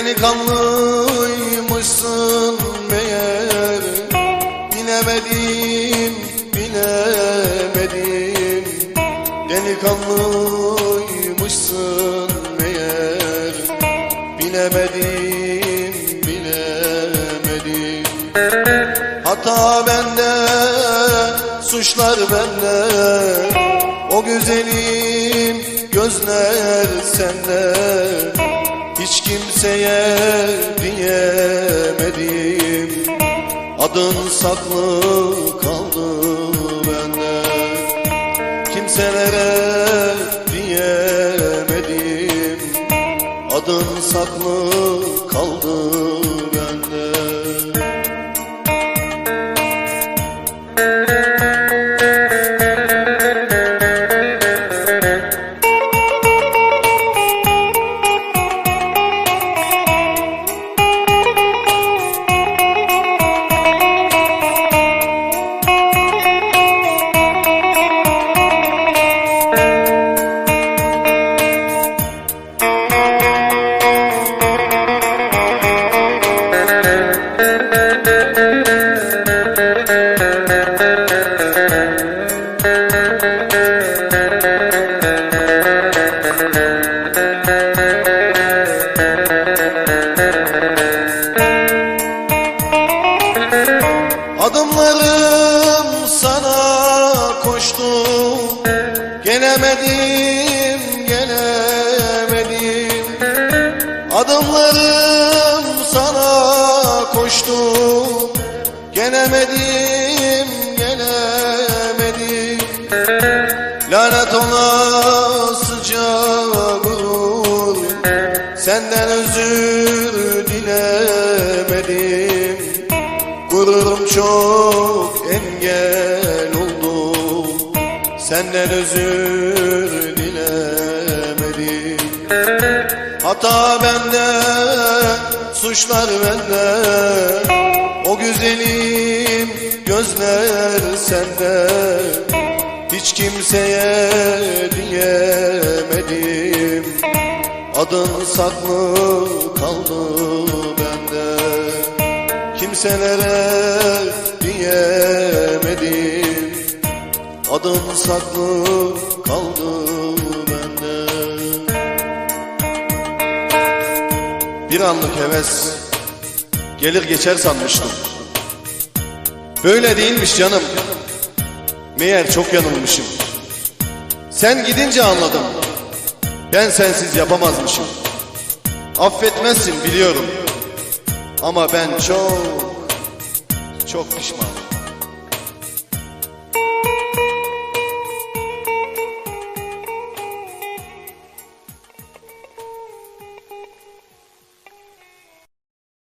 Delikanlıymışsın meğer. Bilemedim, bilemedim Delikanlıymışsın meğer. Bilemedim, bilemedim Hata bende, suçlar bende. O güzelim gözler sende kimseye diyemedim. Adın saklı kaldı bende. Kimselere diyemedim. Adın saklı kaldı Gelemedim, gelemedim. Adımlarım sana koştu. Gelemedim, gelemedim. Lanet olasıca gurur Senden özür dilemedim. Gururum çok engel Senden özür dilemedim Hata bende, suçlar bende. O güzelim gözler sende. Hiç kimseye diyemedim. Adın saklı kaldı bende. Kimselere diyemedim Adın saklı kaldı bende. Bir anlık heves Gelir geçer sanmıştım. Böyle değilmiş canım. Meğer çok yanılmışım. Sen gidince anladım. Ben sensiz yapamazmışım. Affetmezsin biliyorum. Ama ben çok, çok pişmanım.